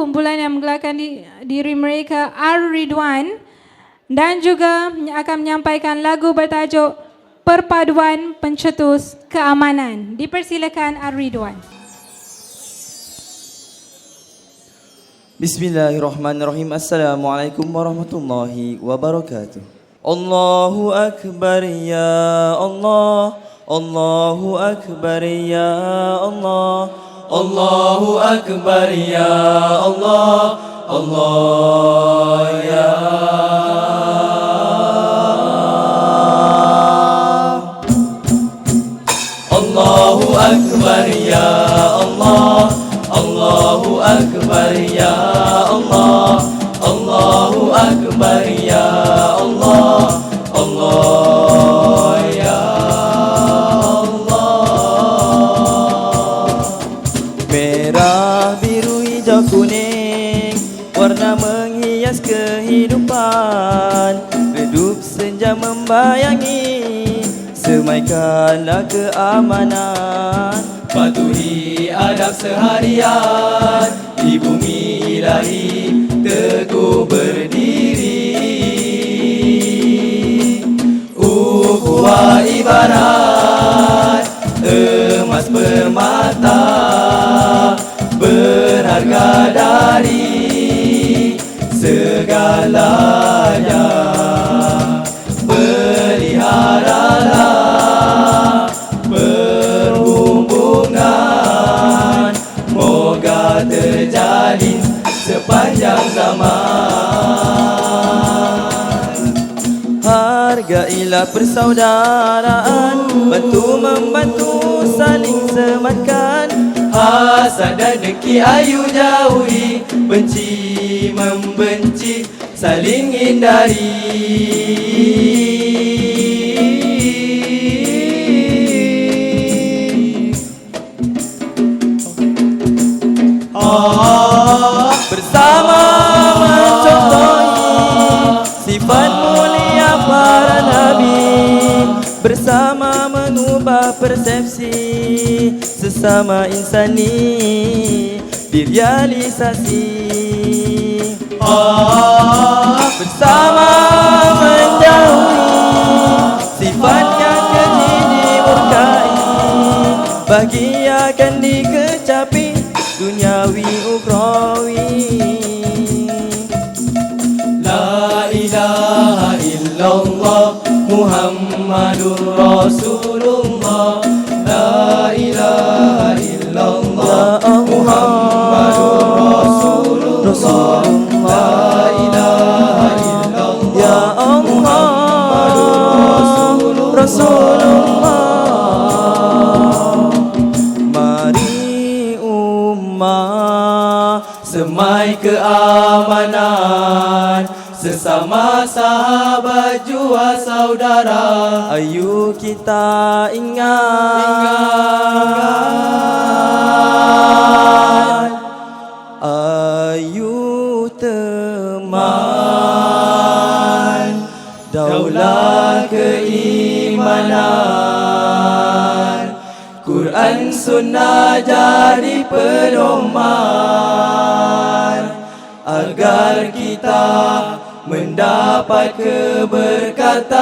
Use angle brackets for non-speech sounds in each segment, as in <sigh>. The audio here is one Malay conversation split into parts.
kumpulan yang menggelarkan di, diri mereka Ar-Ridwan dan juga akan menyampaikan lagu bertajuk Perpaduan Pencetus Keamanan. Dipersilakan Ar-Ridwan. Bismillahirrahmanirrahim. Assalamualaikum warahmatullahi wabarakatuh. Allahu akbar ya Allah. Allahu akbar ya Allah. Allahu akbar ya Allah. Allah ya Merah, biru, hijau, kuning Warna menghias kehidupan. Redup senja membayangi Semaikanlah keamanan. Patuhi adab seharian Di bumi ilahi teguh berdiri sepanjang zaman. Hargailah persaudaraan Bantu membantu saling sematkan. Hasad dan dengki ayu jauhi Benci membenci saling hindari. Ah, mengubah persepsi sesama insani direalisasi ah, bersama menjauhi sifat yang keji dimurkai bahagiakan dikecapi Muhammadur Rasulullah. La ilaha illallah. Muhammadur Rasulullah. La ilaha illallah. Sunnah jadi pedoman Agar kita mendapat keberkatan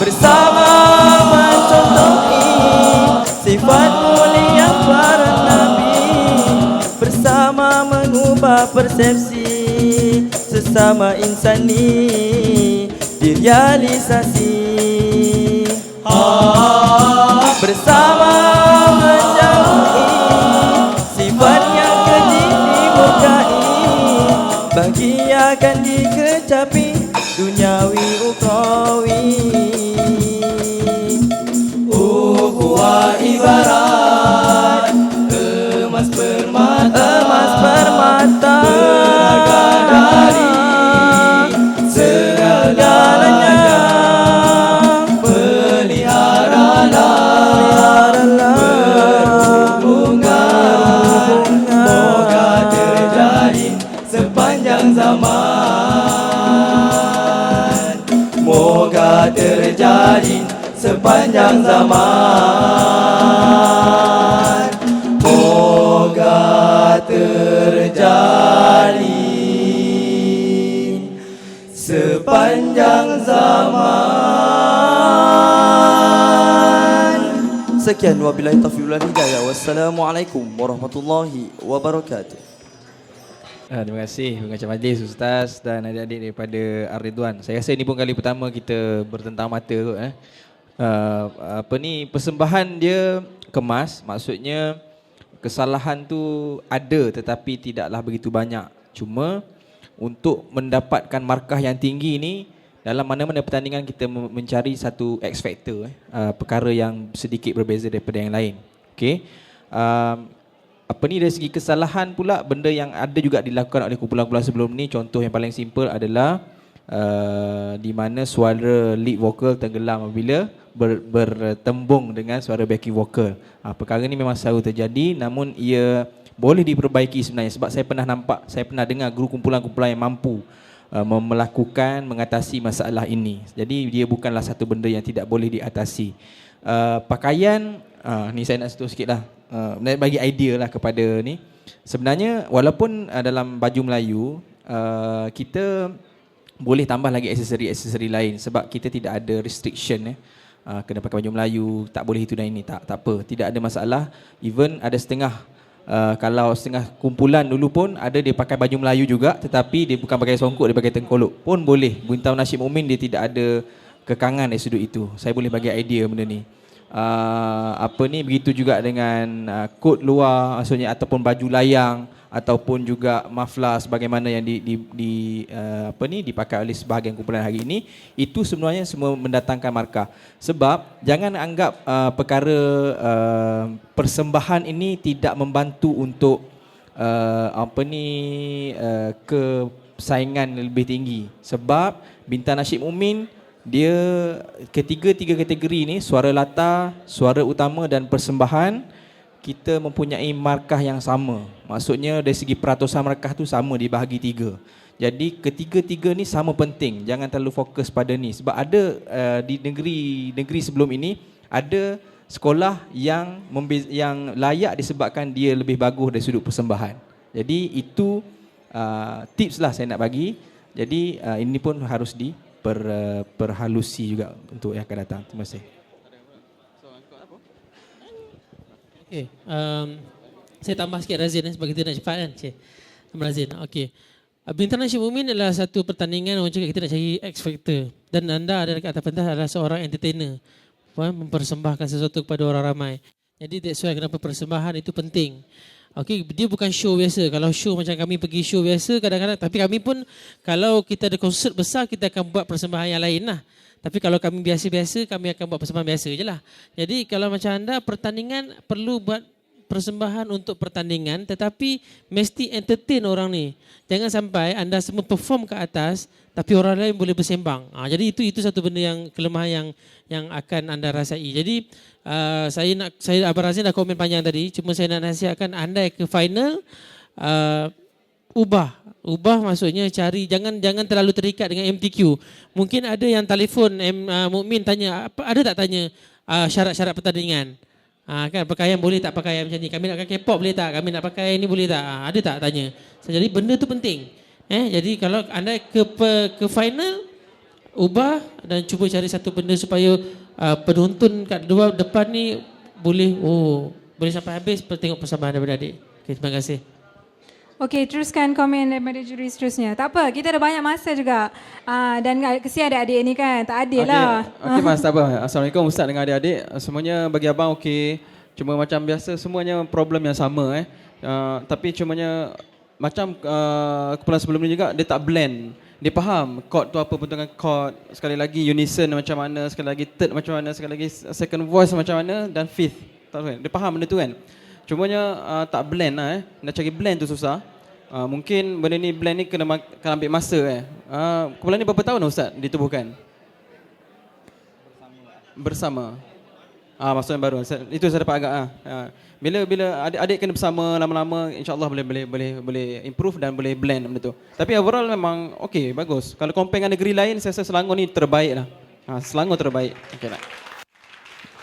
Bersama mencontohi sifat mulia para nabi. Bersama mengubah persepsi sesama insani direalisasi Bersama sepanjang zaman. Moga terjalin sepanjang zaman. Sekian wabillahi taufiq wal hidayah. Wassalamualaikum warahmatullahi wabarakatuh. Ah, terima kasih. Pengacara majlis ustaz dan adik-adik daripada Ar-Ridwan. Saya rasa ini pun kali pertama kita bertentang mata kot eh. Uh, apa ni persembahan dia kemas maksudnya kesalahan tu ada tetapi tidaklah begitu banyak. Cuma untuk mendapatkan markah yang tinggi ni dalam mana-mana pertandingan kita me- mencari satu X factor eh. Uh, perkara yang sedikit berbeza daripada yang lain. Okey. Um, apa ni dari segi kesalahan pula benda yang ada juga dilakukan oleh kumpulan-kumpulan sebelum ni contoh yang paling simple adalah uh, di mana suara lead vocal tenggelam apabila ber, bertembung dengan suara backing vocal. Uh, perkara ni memang selalu terjadi namun ia boleh diperbaiki sebenarnya sebab saya pernah nampak saya pernah dengar guru kumpulan-kumpulan yang mampu uh, melakukan mengatasi masalah ini. Jadi dia bukanlah satu benda yang tidak boleh diatasi. Uh, pakaian uh, ni saya nak sentuh sikitlah. Uh, bagi idea lah kepada ni. Sebenarnya walaupun uh, dalam baju Melayu uh, kita boleh tambah lagi aksesori-aksesori lain sebab kita tidak ada restriction eh. Uh, kena pakai baju Melayu, tak boleh itu dan ini, tak tak apa. Tidak ada masalah. Even ada setengah uh, kalau setengah kumpulan dulu pun ada dia pakai baju Melayu juga tetapi dia bukan pakai songkok, dia pakai tengkolok. Pun boleh. Bintang Nasyid Mumin dia tidak ada kekangan dari sudut itu. Saya boleh bagi idea benda ni uh, apa ni begitu juga dengan uh, kod luar maksudnya ataupun baju layang ataupun juga maflar sebagaimana yang di, di, di uh, apa ni dipakai oleh sebahagian kumpulan hari ini itu sebenarnya semua mendatangkan markah. Sebab jangan anggap uh, perkara uh, persembahan ini tidak membantu untuk uh, apa ni uh, kesaingan lebih tinggi. Sebab bintang nasyid mumin dia ketiga-tiga kategori ni suara latar, suara utama dan persembahan kita mempunyai markah yang sama. Maksudnya dari segi peratusan markah tu sama dibahagi tiga. Jadi ketiga-tiga ni sama penting. Jangan terlalu fokus pada ni sebab ada uh, di negeri negeri sebelum ini ada sekolah yang membe- yang layak disebabkan dia lebih bagus dari sudut persembahan. Jadi itu uh, tips lah saya nak bagi. Jadi uh, ini pun harus di per, uh, perhalusi juga untuk yang akan datang. Terima kasih. Okey, um, saya tambah sikit Razin eh, sebab kita nak cepat kan. Cik. Razin. Okey. Uh, Bintang Mumin adalah satu pertandingan orang cakap kita nak cari X Factor. Dan anda ada dekat atas pentas adalah seorang entertainer. Mempersembahkan sesuatu kepada orang ramai. Jadi that's why kenapa persembahan itu penting. Okey, dia bukan show biasa. Kalau show macam kami pergi show biasa kadang-kadang tapi kami pun kalau kita ada konsert besar kita akan buat persembahan yang lain lah. Tapi kalau kami biasa-biasa kami akan buat persembahan biasa je lah. Jadi kalau macam anda pertandingan perlu buat persembahan untuk pertandingan tetapi mesti entertain orang ni. Jangan sampai anda semua perform ke atas tapi orang lain boleh bersembang. Ha, jadi itu itu satu benda yang kelemahan yang yang akan anda rasai. Jadi uh, saya nak saya Abang Razin dah komen panjang tadi cuma saya nak nasihatkan anda ke final uh, ubah ubah maksudnya cari jangan jangan terlalu terikat dengan MTQ. Mungkin ada yang telefon M, uh, Mukmin tanya apa ada tak tanya uh, syarat-syarat pertandingan. Ha, kan pakaian boleh tak pakaian macam ni? Kami nak pakai K-pop boleh tak? Kami nak pakai ni boleh tak? Ha, ada tak tanya? So, jadi benda tu penting. Eh, jadi kalau anda ke ke final ubah dan cuba cari satu benda supaya uh, penonton kat dua depan ni boleh oh boleh sampai habis tengok persembahan daripada adik. Okay, terima kasih. Okey, teruskan komen daripada juri seterusnya. Tak apa, kita ada banyak masa juga. Uh, dan kesian adik-adik ni kan, tak adil lah. Okey, Mas, <laughs> tak apa. Assalamualaikum Ustaz dengan adik-adik. Semuanya bagi abang okey. Cuma macam biasa semuanya problem yang sama eh. Uh, tapi cumanya macam uh, kumpulan sebelum ni juga dia tak blend. Dia faham chord tu apa bentukan chord, sekali lagi unison macam mana, sekali lagi third macam mana, sekali lagi second voice macam mana dan fifth. Tak tahu kan? Dia faham benda tu kan. Cumanya uh, tak blend lah eh. Nak cari blend tu susah. Uh, mungkin benda ni blend ni kena, kena ambil masa eh. Uh, kumpulan ni berapa tahun Ustaz ditubuhkan? bersama. Ah maksudnya baru. Itu saya dapat agak ah. Ah. Bila bila adik-adik kena bersama lama-lama insya-Allah boleh boleh boleh boleh improve dan boleh blend benda tu. Tapi overall memang okey bagus. Kalau compare dengan negeri lain saya rasa Selangor ni terbaik lah. Ha, Selangor terbaik. Okey nak.